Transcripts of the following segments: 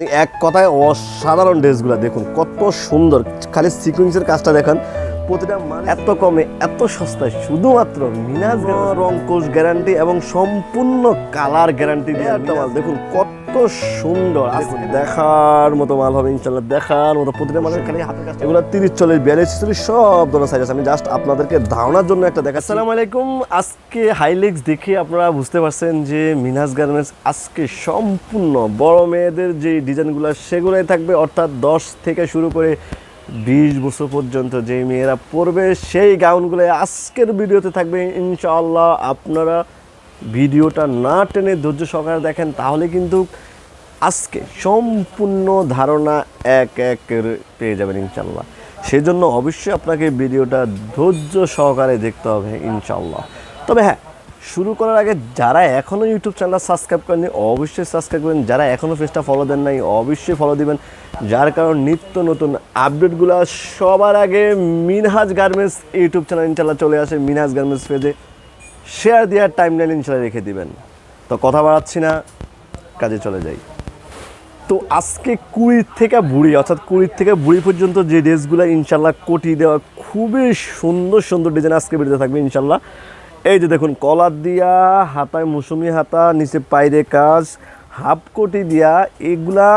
এক কথায় অসাধারণ ড্রেসগুলো দেখুন কত সুন্দর। খালি সিকুয়েন্সের কাজটা দেখেন প্রতিটা মান এত কমে এত সস্তায় শুধুমাত্র মিনাজ রঙ্কোশ গ্যারান্টি এবং সম্পূর্ণ কালার গ্যারান্টি দিয়ে দেখুন কত সুন্দর। দেখার মতো মাল হবে ইনশাল্লাহ দেখার মতো। প্রতিটা মালের খালি এগুলো তিরিশ চল্লিশ বিয়াল্লিশ চল্লিশ সব ধরনের সাইজ আছে। আমি জাস্ট আপনাদেরকে ধারণার জন্য একটা দেখা আসসালামু আলাইকুম। আজকে হাইলেক্স দেখে আপনারা বুঝতে পারছেন যে মিনাজ গার্মেন্টস আজকে সম্পূর্ণ বড় মেয়েদের যে ডিজাইনগুলো সেগুলোই থাকবে অর্থাৎ দশ থেকে শুরু করে বিশ বছর পর্যন্ত যে মেয়েরা পরবে সেই গাউনগুলো আজকের ভিডিওতে থাকবে। ইনশাআল্লাহ আপনারা ভিডিওটা না টেনে ধৈর্য সহকারে দেখেন, তাহলে কিন্তু আজকে সম্পূর্ণ ধারণা এক এক পেয়ে যাবেন ইনশাল্লাহ সেজন্য অবশ্যই আপনাকে ভিডিওটা ধৈর্য সহকারে দেখতে হবে ইনশাল্লাহ তবে হ্যাঁ শুরু করার আগে যারা এখনও ইউটিউব চ্যানেল সাবস্ক্রাইব করেননি, অবশ্যই সাবস্ক্রাইব করেন যারা এখনও পেজটা ফলো দেন নাই, অবশ্যই ফলো দিবেন। যার কারণ নিত্য নতুন আপডেটগুলো সবার আগে মিনহাজ গার্মেন্টস ইউটিউব চ্যানেল ইনশাল্লাহ চলে আসে মিনহাজ গার্মেন্টস পেজে শেয়ার দেওয়ার টাইম লাইন ইনশাল্লাহ রেখে দিবেন। তো কথা বাড়াচ্ছি না, কাজে চলে যাই। তো আজকে কুড়ি থেকে বুড়ি, অর্থাৎ কুড়ি থেকে বুড়ি পর্যন্ত যে ড্রেসগুলো ইনশাল্লাহ কোটি দেওয়া খুবই সুন্দর সুন্দর ডিজাইন আজকে বেরোতে থাকবে ইনশাল্লাহ। এই যে দেখুন, কলার দিয়া, হাতায় মৌসুমি হাতা, নিচে পাইরে কাজ, হাফ কোটি দিয়া, এগুলা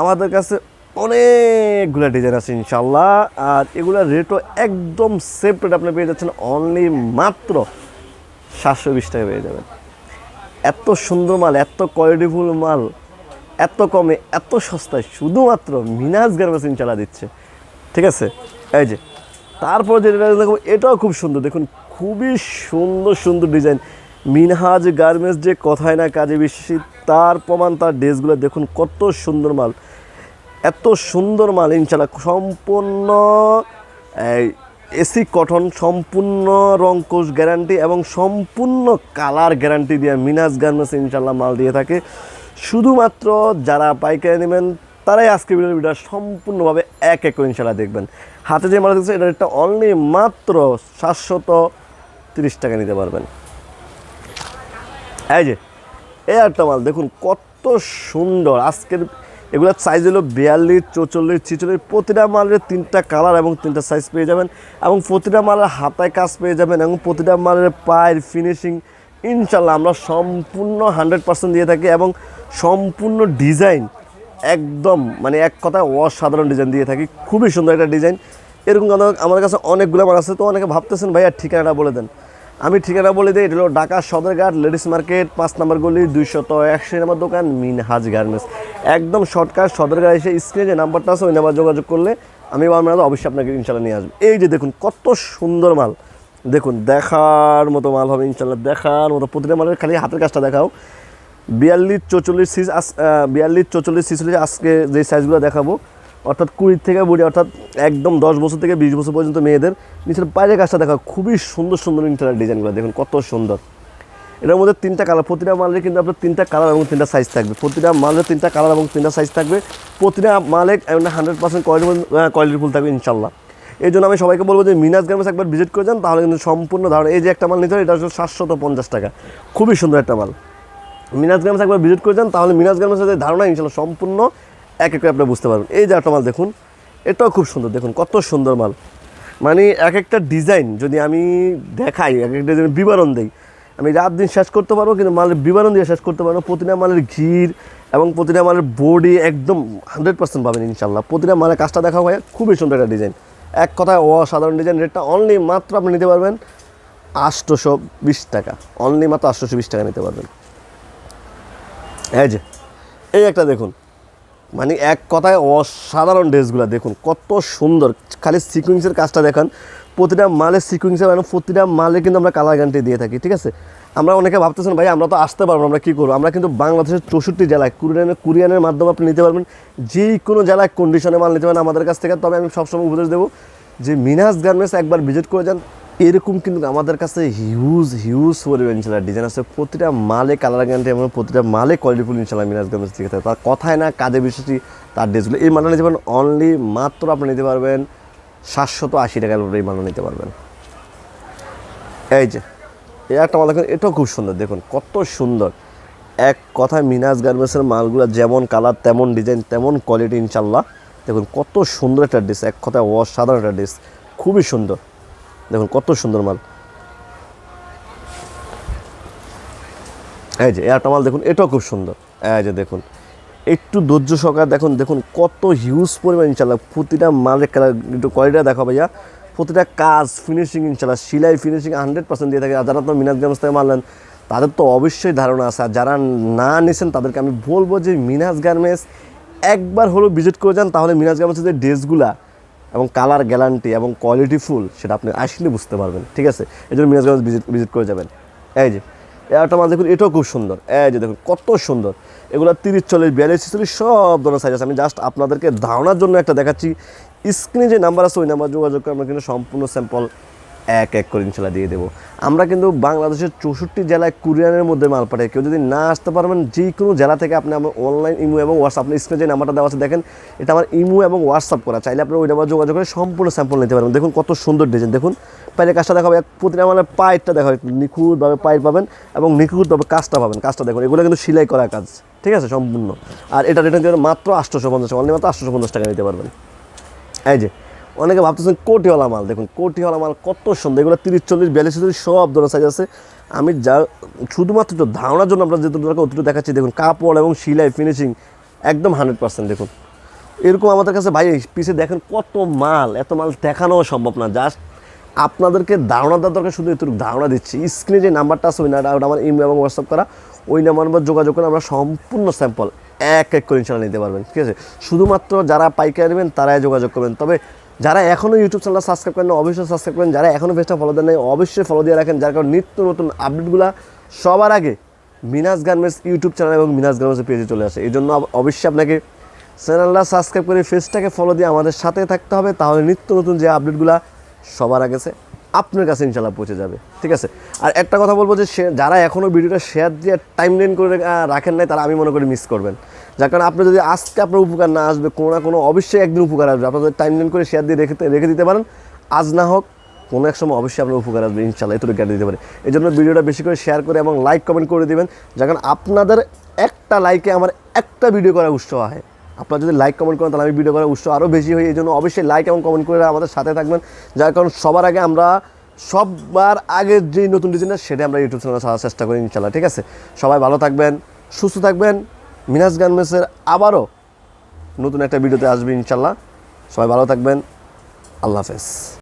আমাদের কাছে অনেকগুলো ডিজাইন আছে ইনশাল্লাহ। আর এগুলা রেটও একদম সেফ রেট আপনি পেয়ে যাচ্ছেন অনলি মাত্র সাতশো বিশ টাকা পেয়ে যাবেন। এত সুন্দর মাল, এত কোয়ালিটিফুল মাল, এত কমে, এত সস্তায় শুধুমাত্র মিনাজ গার্মেন্টস ইনশাল্লাহ দিচ্ছে। ঠিক আছে? এই যে, তারপর যেটা দেখো, এটাও খুব সুন্দর। দেখুন, খুবই সুন্দর সুন্দর ডিজাইন। মিনহাজ গার্মেন্টস যে কথায় না কাজে বিশ্বাসী তার প্রমাণ, তার ড্রেসগুলো দেখুন, কত সুন্দর মাল। এত সুন্দর মাল ইনশাল্লাহ সম্পূর্ণ, এই এসি, কটন, সম্পূর্ণ রংকোশ গ্যারান্টি এবং সম্পূর্ণ কালার গ্যারান্টি দিয়ে মিনাজ গার্মেন্টস ইনশাল্লাহ মাল দিয়ে থাকে। শুধুমাত্র যারা পাইকারি নেবেন, তারাই আজকে ভিডিওটা সম্পূর্ণভাবে এক এক ইনশাল্লাহ দেখবেন। হাতে যে মাল দেখছে এটা একটা অনলি মাত্র সাতশত তিরিশ টাকা নিতে পারবেন। এই যে, এই একটা মাল, দেখুন কত সুন্দর। আজকের এগুলোর সাইজ হলো বিয়াল্লিশ, চৌচল্লিশ, ছিচল্লিশ, প্রতিটা মালের তিনটা কালার এবং তিনটা সাইজ পেয়ে যাবেন এবং প্রতিটা মালের হাতায় কাজ পেয়ে যাবেন এবং প্রতিটা মালের পায়ের ফিনিশিং ইনশাল্লাহ আমরা সম্পূর্ণ হান্ড্রেড পার্সেন্ট দিয়ে থাকি এবং সম্পূর্ণ ডিজাইন একদম মানে এক কথায় অসাধারণ ডিজাইন দিয়ে থাকি। খুবই সুন্দর একটা ডিজাইন এরকম আমাদের- কাছে অনেকগুলো মাল আছে, তো অনেকে ভাবতেছেন, ভাইয়া ঠিকানাটা বলে দেন। আমি ঠিকানা বলে দিই, এটা হলো ঢাকা সদরঘাট, লেডিস মার্কেট, পাঁচ নম্বর গলি, দুইশত একশো নম্বর দোকান, মিনহাজ গার্মেন্টস। একদম শর্টকাট, সদরঘাট এসে স্ক্রিনে যে নাম্বারটা আছে, ওই নাম্বার যোগাযোগ করলে আমি আমরা অবশ্যই আপনাকে ইনশাল্লাহ নিয়ে আসব। এই যে দেখুন, কত সুন্দর মাল। দেখুন, দেখার মতো মাল হবে ইনশাল্লাহ দেখার মতো। প্রতিটা মালের খালি হাতের কাজটা দেখাও। বিয়াল্লিশ চৌচল্লিশ সিজ বিয়াল্লিশ চৌচল্লিশ ছিচল্লিশ আজকে যে সাইজগুলো দেখাবো অর্থাৎ কুড়ি থেকে বুড়ি, অর্থাৎ একদম দশ বছর থেকে বিশ বছর পর্যন্ত মেয়েদের নিচের বাইরের কাজটা দেখা, খুবই সুন্দর সুন্দর ইন্টারনেট ডিজাইনগুলো দেখুন কত সুন্দর। এটার মধ্যে তিনটা কালার প্রতিটা মালের কিন্তু আপনার তিনটা কালার এবং তিনটা সাইজ থাকবে। প্রতিটা মালের তিনটা কালার এবং তিনটা সাইজ থাকবে। প্রতিটা মালে hundred percent quality quality full থাকবে ইনশাল্লাহ এই জন্য আমি সবাইকে বলব যে মিনাজ গার্মেন্টস একবার ভিজিট করে যান, তাহলে কিন্তু সম্পূর্ণ ধারণা। এই যে একটা মাল নিতে হয় এটা হচ্ছে সাতশত পঞ্চাশ টাকা। খুবই সুন্দর একটা মাল। মিনাজ গার্মেন্টস একবার ভিজিট করে যান, তাহলে মিনাজ গার্মেন্টসের ধারণা ইনশাল্লাহ সম্পূর্ণ এক এক করে আপনি বুঝতে পারবেন। এই যে একটা মাল দেখুন, এটাও খুব সুন্দর, দেখুন কত সুন্দর মাল। মানে এক একটা ডিজাইন যদি আমি দেখাই, এক একটা ডিজাইন বিবরণ দেই, আমি রাত দিন শেষ করতে পারব, কিন্তু মালের বিবরণ দিয়ে শেষ করতে পারব প্রতিটা মালের ঘির এবং প্রতিটা মালের বডি একদম হান্ড্রেড পার্সেন্ট পাবেন ইনশাল্লাহ প্রতিটা মালের কাজটা দেখা হয় খুবই সুন্দর একটা ডিজাইন। এক কথায় অসাধারণ ডিজাইন, রেটটা অনলি মাত্র আপনি নিতে পারবেন আটশোশো বিশ টাকা। অনলি মাত্র আটশোশো বিশ টাকা নিতে পারবেন। এই যে, এই একটা দেখুন। মানে এক কথায় অসাধারণ ড্রেসগুলো, দেখুন, কত সুন্দর। খালি সিকুয়েন্সের কাজটা দেখান, প্রতিটা মালের সিকুয়েন্সের মানে প্রতিটা মালে কিন্তু আমরা কালার গ্যারান্টি দিয়ে থাকি, ঠিক আছে? আমরা অনেকে ভাবতেছেন, ভাই, আমরা তো আসতে পারব আমরা কী করব? আমরা কিন্তু বাংলাদেশের চৌষট্টি জেলায় কুরিয়ানের কুরিয়ানের মাধ্যমে আপনি নিতে পারবেন যে কোনো জেলায় কন্ডিশনে মাল নিতে পারেন আমাদের কাছ থেকে। তবে আমি সবসময় উপদেশ দেবো যে মিনাস গার্মেন্টস একবার ভিজিট করে যান। এরকম কিন্তু আমাদের কাছে হিউজ হিউজ পরিমাণ ইনশাল্লাহ ডিজাইন আছে। প্রতিটা মালে কালার গ্যারান্টি এবং প্রতিটা মালে কোয়ালিটিফুল ইনশাল্লাহ মিনাজ গার্মেন্টস থেকে থাকে। তার কথায় না, কাজে বিশ্বাসী, তার ড্রেসগুলো এই মালটা নিতে পারেন অনলি মাত্র আপনি নিতে পারবেন সাতশত আশি টাকার উপরে এই মালটা নিতে পারবেন। এই যে, এই একটা মাল দেখুন, এটাও খুব সুন্দর। দেখুন, কত সুন্দর। এক কথায় মিনাজ গার্মেন্টসের মালগুলো যেমন কালার তেমন ডিজাইন তেমন কোয়ালিটি ইনশাল্লাহ। দেখুন, কত সুন্দর একটা ড্রেস এক কথায় অসাধারণ একটা ড্রেস খুবই সুন্দর। দেখুন, কত সুন্দর মাল। এই যে একটা মাল দেখুন, এটাও খুব সুন্দর। এই যে দেখুন, একটু ধৈর্য সহকারে দেখুন দেখুন কত হিউজ পরিমাণ ইনশাল্লাহ প্রতিটা মালের কালার একটু কোয়ালিটিটা দেখো ভাইয়া। প্রতিটা কাজ ফিনিশিং ইনশাল্লাহ সিলাই ফিনিশিং হান্ড্রেড পার্সেন্ট দিয়ে থাকে। যারা তো মিনাজ গার্মেন্টস থেকে মারলেন তাদের তো অবশ্যই ধারণা আছে। আর যারা না নিছেন, তাদেরকে আমি বলব যে মিনাজ গার্মেন্টস একবার হলেও ভিজিট করে যান, তাহলে মিনাজ গার্মেন্টসের যে ড্রেসগুলা এবং কালার গ্যারান্টি এবং কোয়ালিটি ফুল সেটা আপনি আসলে বুঝতে পারবেন, ঠিক আছে? এই জন্য মিরাজগঞ্জ ভিজিট ভিজিট করে যাবেন। এই যে একটা মাছ দেখুন, এটাও খুব সুন্দর। এই যে দেখুন, কত সুন্দর। এগুলো তিরিশ, চল্লিশ, বিয়াল্লিশ, ছিচল্লিশ, সব ধরনের সাইজ আছে। আমি জাস্ট আপনাদেরকে ধারণার জন্য একটা দেখাচ্ছি। স্ক্রিনে যে নাম্বার আছে, ওই নাম্বার যোগাযোগ করে আমরা কিন্তু সম্পূর্ণ স্যাম্পল এক এক করে ইনশাল্লাহ দিয়ে দেবো। আমরা কিন্তু বাংলাদেশের চৌষট্টি জেলায় কুরিয়ানের মধ্যে মাল পাঠাই। কেউ যদি না আসতে পারবেন, যে কোনো জেলা থেকে আপনি আমার অনলাইন ইমো এবং হোয়াটসঅ্যাপ আপনি স্ক্রিনে যে নাম্বারটা দেওয়া আছে, দেখেন, এটা আমার ইমো এবং হোয়াটসঅ্যাপ করা। চাইলে আপনি ওই নাম্বার যোগাযোগ করে সম্পূর্ণ স্যাম্পল নিতে পারবেন। দেখুন কত সুন্দর ডিজাইন দেখুন পাইলে কাজটা দেখাবো। এক প্রতিটা মানে পায়েরটা দেখাবো। নিখুঁতভাবে পায়ের পাবেন এবং নিখুঁতভাবে কাজটা পাবেন। কাজটা দেখুন, এগুলো কিন্তু সেলাই করা কাজ। ঠিক আছে, সম্পূর্ণ। আর এটা রিটার্ন মাত্র আটশোশো পঞ্চাশ অনলি মাত্র আটশোশো পঞ্চাশ টাকা নিতে পারবেন। এই যে অনেকে ভাবতেছেন কোটিওয়ালা মাল। দেখুন, কোটিওয়ালা মাল কত সুন্দর। এগুলো তিরিশ, চল্লিশ, বিয়াল্লিশ চল্লিশ সব ধরনের সাইজ আছে। আমি যা, শুধুমাত্র ধারণার জন্য আমরা দরকার অতটুকু দেখাচ্ছি। দেখুন, কাপড় এবং সিলাই ফিনিশিং একদম হান্ড্রেড পার্সেন্ট দেখুন। এরকম আমাদের কাছে ভাই পিছে দেখেন কত মাল, এত মাল দেখানোও সম্ভব না। জাস্ট আপনাদেরকে ধারণা দেওয়ার দরকার, শুধু এতটুকু ধারণা দিচ্ছি। স্ক্রিনে যে নাম্বারটা আছে, ওই নাম্বার আমার ইমেল এবং হোয়াটসঅ্যাপ করা। ওই নাম্বার যোগাযোগ করে আমরা সম্পূর্ণ স্যাম্পল এক এক করে ইনশাল্লাহ নিতে পারবেন। ঠিক আছে? শুধুমাত্র যারা পাইকারি নেবেন, তারাই যোগাযোগ করবেন। তবে যারা এখনও ইউটিউব চ্যানেল সাবস্ক্রাইব করেন অবশ্যই সাবস্ক্রাইব করেন। যারা এখনও পেজটা ফলো দেন নাই অবশ্যই ফলো দিয়ে রাখেন, যার কারণে নিত্য নতুন আপডেটগুলো সবার আগে মিনাজ গার্মেন্টস ইউটিউব চ্যানেল এবং মিনাজ গার্মেন্টসের পেজে চলে আসে। এই জন্য অবশ্যই আপনাকে চ্যানেলটা সাবস্ক্রাইব করে ফেসটাকে ফলো দিয়ে আমাদের সাথে থাকতে হবে, তাহলে নিত্য নতুন যে আপডেটগুলো সবার আগে সে আপনার কাছে ইনশাল্লাহ পৌঁছে যাবে। ঠিক আছে? আর একটা কথা বলব যে যারা এখনও ভিডিওটা শেয়ার দিয়ে টাইম লাইন করে রাখেন নাই, তারা আমি মনে করি মিস করবেন। যার কারণে আপনি যদি আজকে আপনার উপকার না আসবে, কোনো না কোনো অবশ্যই একদিন উপকার আসবে। আপনাদের টাইম লাইন করে শেয়ার দিয়ে রেখে রেখে দিতে পারেন, আজ না হোক, কোনো এক সময় অবশ্যই আপনার উপকার আসবে ইনশাল্লাহ এতটুকু গ্যারান্টি দিতে পারে। এই জন্য ভিডিওটা বেশি করে শেয়ার করে এবং লাইক কমেন্ট করে দেবেন, যার কারণে আপনাদের একটা লাইকে আমার একটা ভিডিও করার উৎসাহ হয়। আপনারা যদি লাইক কমেন্ট করেন, তাহলে আমি ভিডিও করার উৎসাহ আরও বেশি হয় এই জন্য অবশ্যই লাইক এবং কমেন্ট করে আমাদের সাথে থাকবেন। যার কারণ সবার আগে আমরা সবার আগের যেই নতুন ডিজাইনটা সেটা আমরা ইউটিউব চ্যানেলে চেষ্টা করি ইনশাল্লাহ ঠিক আছে? সবাই ভালো থাকবেন, সুস্থ থাকবেন। মিনাজ গার্মেন্টসের আবারও নতুন একটা ভিডিওতে আসবে ইনশাল্লাহ। সবাই ভালো থাকবেন। আল্লাহ হাফেজ।